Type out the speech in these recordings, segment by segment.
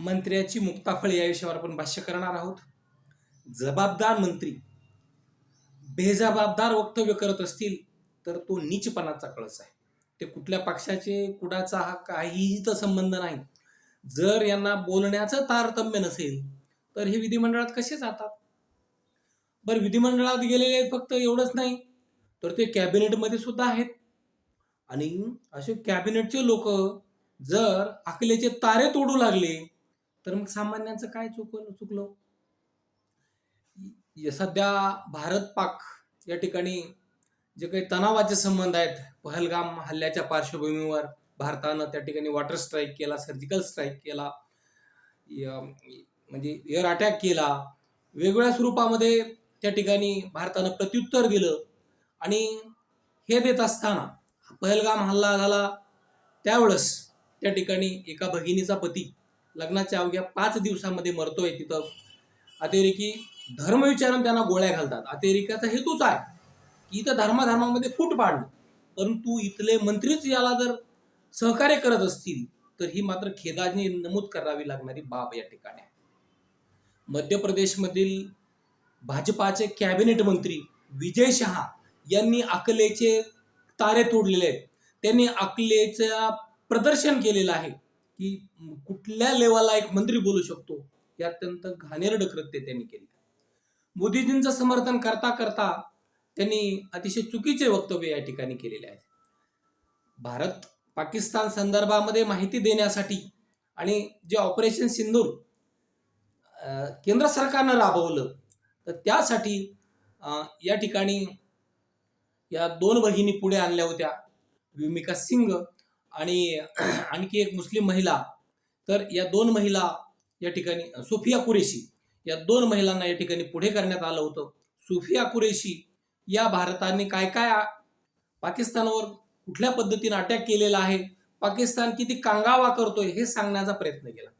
मंत्र्याची मुक्ताफळ या विषयावर आपण भाष्य करणार आहोत. जबाबदार मंत्री बेजबाबदार वक्तव्य करत असतील तर तो नीचपणाचा कळस आहे. ते कुठल्या पक्षाचे कुडाचा हा काहीही तर संबंध नाही. जर यांना बोलण्याचं तारतम्य नसेल तर हे विधिमंडळात कसे जातात? बरं विधिमंडळात गेलेले फक्त एवढंच नाही तर ते कॅबिनेटमध्ये सुद्धा आहेत. आणि असे कॅबिनेटचे लोक जर अकलेचे तारे तोडू लागले तर मग सामान्यांचं काय चुकलं? चुकलं सध्या भारत पाक या ठिकाणी जे काही तणावाचे संबंध आहेत पहलगाम हल्ल्याच्या पार्श्वभूमीवर भारतानं त्या ठिकाणी वॉटर स्ट्राईक केला सर्जिकल स्ट्राईक केला म्हणजे एअर अटॅक केला. वेगवेगळ्या स्वरूपामध्ये त्या ठिकाणी भारतानं प्रत्युत्तर दिलं आणि हे देत असताना पहलगाम हल्ला झाला. त्यावेळेस त्या ठिकाणी एका भगिनीचा पती लग्नाच्या अवघ्या पाच दिवसामध्ये मरतोय तिथं. अतिरेकी धर्म विचारून त्यांना गोळ्या घालतात. अतिरेकाचा हेतूच आहे की इथं धर्माधर्मामध्ये फूट पाडणं. परंतु इथले मंत्रीच याला जर सहकार्य करत असतील तर ही मात्र खेदाने नमूद करावी लागणारी बाब या ठिकाणी आहे. मध्य प्रदेशमधील भाजपाचे कॅबिनेट मंत्री विजय शहा यांनी अकलेचे तारे तोडलेले आहेत. त्यांनी अकलेचं प्रदर्शन केलेलं आहे. की कुठल्या लेवलला एक मंत्री बोलू शकतो हे अत्यंत घाणेरड कृत्य त्यांनी केले. मोदीजींचं समर्थन करता करता त्यांनी अतिशय चुकीचे वक्तव्य या ठिकाणी केलेले आहेत. भारत पाकिस्तान संदर्भामध्ये माहिती देण्यासाठी आणि जे ऑपरेशन सिंदूर केंद्र सरकारनं राबवलं तर त्यासाठी या ठिकाणी या दोन बहिणी पुढे आणल्या होत्या विमिका सिंग आणि आणखी एक मुस्लिम महिला तर या दोन महिला या ठिकाणी सुफिया कुरेशी या दोन महिलांना या ठिकाणी पुढे करण्यात आलं होतं. सुफिया कुरेशी या भारताने काय काय पाकिस्तानवर कुठल्या पद्धतीने अटॅक केलेला आहे पाकिस्तान किती कांगावा करतोय हे सांगण्याचा प्रयत्न केला.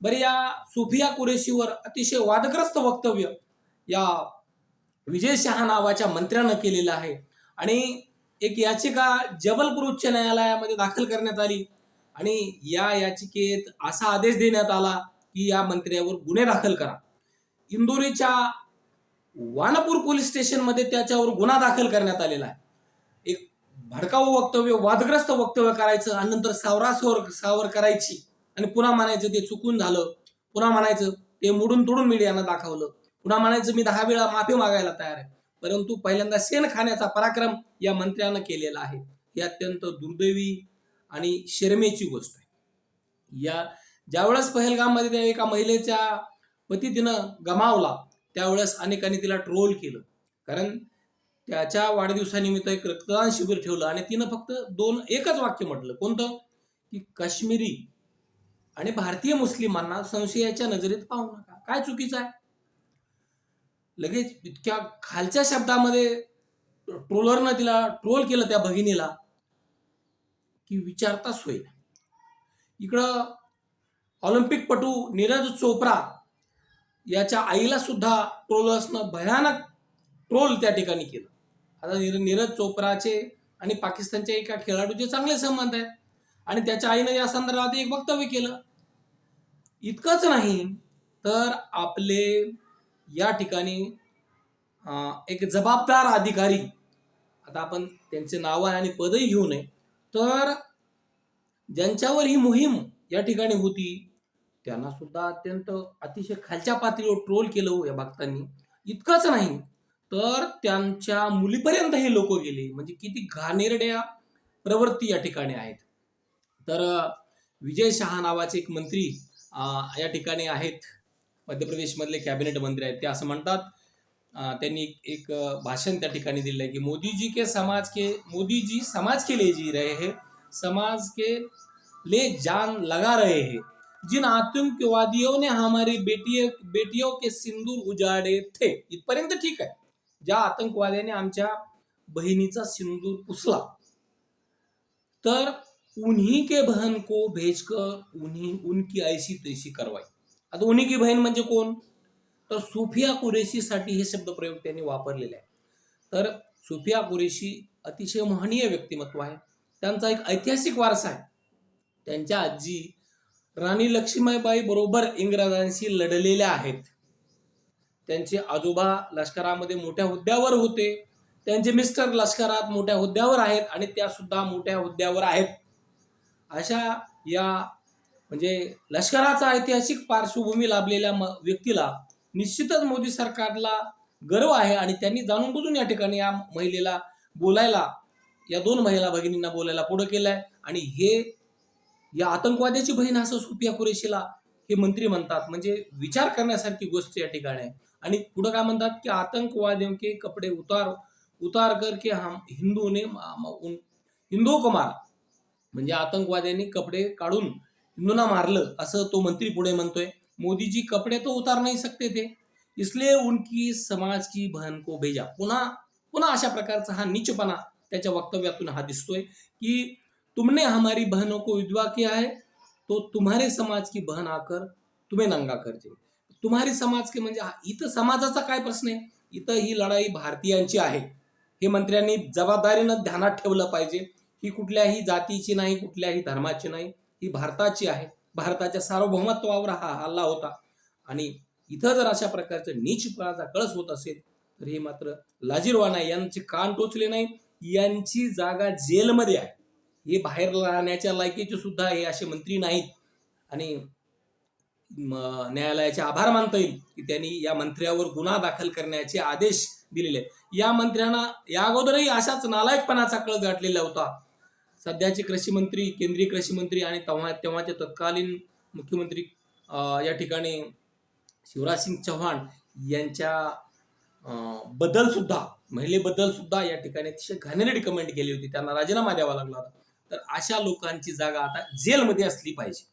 बरं या सुफिया कुरेशीवर अतिशय वादग्रस्त वक्तव्य या विजय शहा नावाच्या मंत्र्यानं केलेलं आहे. आणि एक याचिका जबलपूर उच्च न्यायालयामध्ये दाखल करण्यात आली आणि या याचिकेत असा आदेश देण्यात आला की या मंत्र्यावर गुन्हे दाखल करा. इंदोरीच्या वानपूर पोलीस स्टेशनमध्ये त्याच्यावर गुन्हा दाखल करण्यात आलेला आहे. एक भडकाऊ वक्तव्य वादग्रस्त वक्तव्य करायचं आणि नंतर सावरासवर सावर करायची आणि पुन्हा म्हणायचं ते चुकून झालं पुन्हा म्हणायचं ते मोडून तोडून मीडियानं दाखवलं पुन्हा म्हणायचं मी दहा वेळा माफी मागायला तयार आहे. परंतु पहिल्यांदा शेण खाण्याचा पराक्रम या मंत्र्यानं केलेला आहे. ही अत्यंत दुर्दैवी आणि शरमेची गोष्ट आहे. या ज्यावेळेस पहलगाममध्ये त्या एका महिलेच्या पती तिनं गमावला त्यावेळेस अनेकांनी तिला ट्रोल केलं. कारण त्याच्या वाढदिवसानिमित्त एक रक्तदान शिबिर ठेवलं आणि तिनं फक्त दोन एकच वाक्य म्हटलं. कोणतं? की काश्मीरी आणि भारतीय मुस्लिमांना संशयाच्या नजरेत पाहू नका. काय चुकीचं आहे? लगेच इतक्या खालच्या शब्दामध्ये ट्रोलरनं तिला ट्रोल केलं त्या भगिनीला की विचारताच होईल इकडं ऑलिम्पिकपटू नीरज चोप्रा याच्या आईला सुद्धा ट्रोलर्सनं भयानक ट्रोल त्या ठिकाणी केलं. आता नीर- नीरज चोप्राचे आणि पाकिस्तानच्या एका खेळाडूचे चांगले संबंध आहेत. आणि त्याच्या आईनं या संदर्भात एक वक्तव्य केलं. इतकंच नाही तर आपले या ठिकाणी एक जबाबदार अधिकारी आता आपण त्यांचे नाव आणि पदही घेऊ नये तर ज्यांच्यावर ही मोहीम या ठिकाणी होती त्यांना सुद्धा अत्यंत अतिशय खालच्या पातळीवर ट्रोल केलं हो या भक्तांनी इतकंच नाही तर त्यांच्या मुलीपर्यंत हे लोक गेले. म्हणजे किती घाणेरड्या प्रवृत्ती या ठिकाणी आहेत. तर विजय शहा नावाचे एक मंत्री या ठिकाणी आहेत. मध्य प्रदेशमधले कॅबिनेट मंत्री आहेत. ते असं म्हणतात त्यांनी एक- भाषण त्या ठिकाणी दिलं आहे की मोदीजी के समाज के मोदीजी समाज के लिए जी रहे हैं समाज के लिए जान लगा रहे हैं। जिन आतंकवादियों ने हमारी बेटियों बेटियों के सिंदूर उजाडे थे इथपर्यंत ठीक आहे ज्या आतंकवाद्याने आमच्या बहिणीचा सिंदूर पुसला तर उन्हीं के बहन को भेजकर उन्हीं उनकी ऐशी तैशी करवाई। आता उनिकी बहीण म्हणजे कोण? तर सुफिया कुरेशीसाठी हे शब्दप्रयोग त्यांनी वापरलेले आहे तर सुफिया कुरेशी अतिशय महनीय व्यक्तिमत्व आहे. त्यांचा एक ऐतिहासिक वारसा आहे. त्यांच्या आजी राणी लक्ष्मीबाई बरोबर इंग्रजांशी लढलेल्या आहेत. त्यांचे आजोबा लष्करामध्ये मोठ्या हुद्द्यावर होते. त्यांचे मिस्टर लष्करात मोठ्या हुद्द्यावर आहेत आणि त्या सुद्धा मोठ्या हुद्द्यावर आहेत. अशा या म्हणजे लष्कराचा ऐतिहासिक पार्श्वभूमी लाभलेल्या व्यक्तीला निश्चितच मोदी सरकारला गर्व आहे आणि त्यांनी जाणून बुजून या ठिकाणी या महिलेला बोलायला या दोन महिला भगिनींना बोलायला पुढे केलंय. आणि हे या आतंकवाद्याची बहीण असं सुफिया कुरेशीला हे मंत्री म्हणतात. म्हणजे विचार करण्यासारखी गोष्ट या ठिकाणी. आहे आणि पुढं काय म्हणतात की आतंकवादियों के कपडे उतार उतार करके हम हिंदू ने हिंदू कुमार. म्हणजे आतंकवाद्यांनी कपडे काढून हिंदूंना मारलं असं तो मंत्री पुढे म्हणतोय. मोदी जी कपडे तो उतार नाही सकते थे इसलिए उनकी समाज की बहन को भेजा. पुन्हा पुन्हा अशा प्रकारचा हा नीचपणा त्याच्या वक्तव्यातून हा दिसतोय की तुमने हमारी बहनों को विधवा किया है तो तुम्हारे समाज की बहन आकर तुम्हें नंगा कर तुम्हारे तुम्हारी समाज के म्हणजे इथं समाजाचा काय प्रश्न आहे? इथं ही लढाई भारतीयांची आहे. हे मंत्र्यांनी जबाबदारीनं ध्यानात ठेवलं पाहिजे. ही कुठल्याही जातीची नाही कुठल्याही धर्माची नाही. ही भारताची आहे. भारताच्या सार्वभौमत्वावर हा हल्ला होता. आणि इथं जर अशा प्रकारचं नीचपणाचा कळस होत असेल तर हे मात्र लाजीरवाना आहे. यांचे कान टोचले नाही. यांची जागा जेलमध्ये आहे. हे बाहेर राहण्याच्या लायकीचे सुद्धा हे असे मंत्री नाहीत. आणि न्यायालयाचे आभार मानता येईल की त्यांनी या मंत्र्यावर गुन्हा दाखल करण्याचे आदेश दिलेले या मंत्र्यांना या अगोदरही अशाच नालायकपणाचा कळ गाठलेला होता. सध्याचे कृषी मंत्री केंद्रीय कृषी मंत्री आणि तेव्हा तेव्हाचे तत्कालीन मुख्यमंत्री या ठिकाणी शिवराज सिंग चव्हाण यांच्या बदल सुद्धा महिलेबद्दल सुद्धा या ठिकाणी अतिशय घाणेरडी कमेंट केली होती. त्यांना राजीनामा द्यावा लागला होता. तर अशा लोकांची जागा आता जेलमध्ये असली पाहिजे.